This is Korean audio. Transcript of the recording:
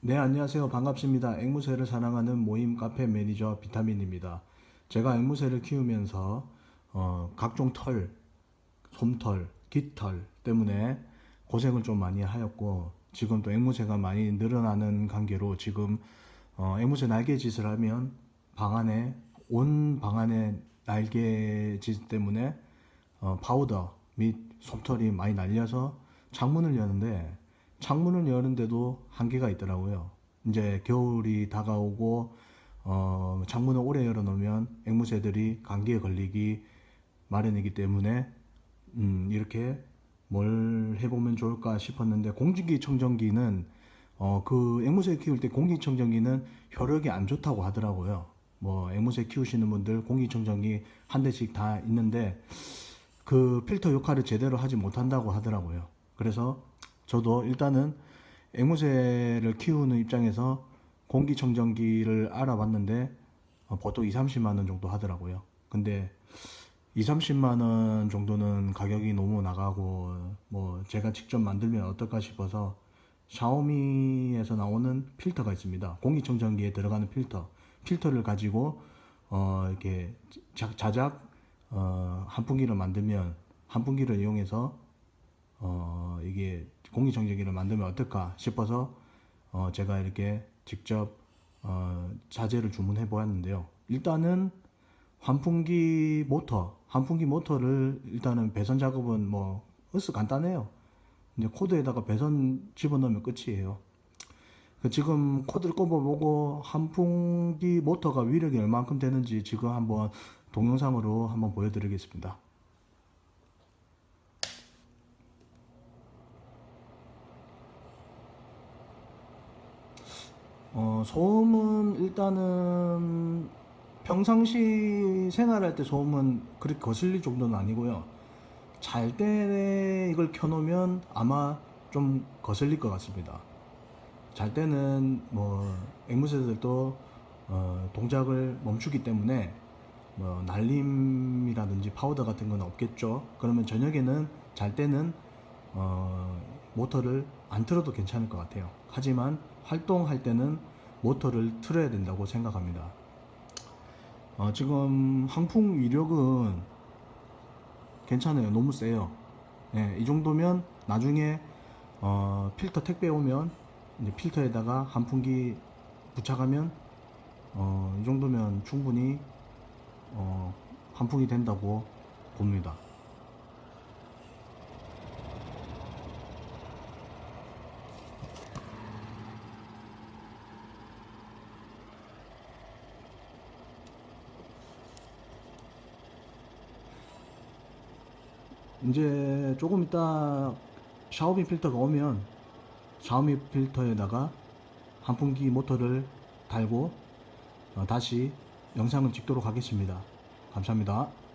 네, 안녕하세요. 반갑습니다. 앵무새를 사랑하는 모임 카페 매니저 비타민입니다. 제가 앵무새를 키우면서 어, 각종 털, 솜털, 깃털 때문에 고생을 좀 많이 하였고 지금 또 앵무새가 많이 늘어나는 관계로 지금 어, 앵무새 날개짓을 하면 방 안에 온 방 안에 날개짓 때문에 어, 파우더 및 솜털이 많이 날려서 창문을 여는데 창문을 여는데도 한계가 있더라고요. 이제 겨울이 다가오고 어, 창문을 오래 열어놓으면 앵무새들이 감기에 걸리기 마련이기 때문에 음, 이렇게 뭘 해보면 좋을까 싶었는데 공기청정기는 어, 그 앵무새 키울 때 공기청정기는 효력이 안 좋다고 하더라고요. 뭐 앵무새 키우시는 분들 공기청정기 한 대씩 다 있는데 그 필터 역할을 제대로 하지 못한다고 하더라고요. 그래서 저도 일단은 앵무새를 키우는 입장에서 공기청정기를 알아봤는데 어, 보통 2, 30만 원 정도 하더라고요. 근데 2, 30만 원 정도는 가격이 너무 나가고 뭐 제가 직접 만들면 어떨까 싶어서 샤오미에서 나오는 필터가 있습니다. 공기청정기에 들어가는 필터. 필터를 가지고 어 이렇게 자- 자작 어 한풍기를 만들면 한풍기를 이용해서 어 이게 공기청정기를 만들면 어떨까 싶어서 어 제가 이렇게 직접 어 자재를 주문해 보았는데요. 일단은 환풍기 모터, 환풍기 모터를 일단은 배선 작업은 뭐 으스 간단해요. 이제 코드에다가 배선 집어넣으면 끝이에요. 그 지금 코드를 꼽아보고 환풍기 모터가 위력이 얼만큼 되는지 지금 한번 동영상으로 한번 보여드리겠습니다. 어, 소음은 일단은 평상시 생활할 때 소음은 그렇게 거슬릴 정도는 아니고요. 잘 때 이걸 켜놓으면 아마 좀 거슬릴 것 같습니다. 잘 때는 뭐 앵무새들도 어, 동작을 멈추기 때문에 뭐 날림이라든지 파우더 같은 건 없겠죠. 그러면 저녁에는 잘 때는 어, 모터를 안 틀어도 괜찮을 것 같아요. 하지만 활동할 때는 모터를 틀어야 된다고 생각합니다. 어, 지금 항풍 위력은 괜찮아요. 너무 세요. 예, 이 정도면 나중에 어, 필터 택배 오면 필터에다가 한풍기 부착하면 어, 이 정도면 충분히 어, 한풍이 된다고 봅니다. 이제 조금 이따 샤오미 필터가 오면 샤오미 필터에다가 한풍기 모터를 달고 어, 다시 영상을 찍도록 하겠습니다. 감사합니다.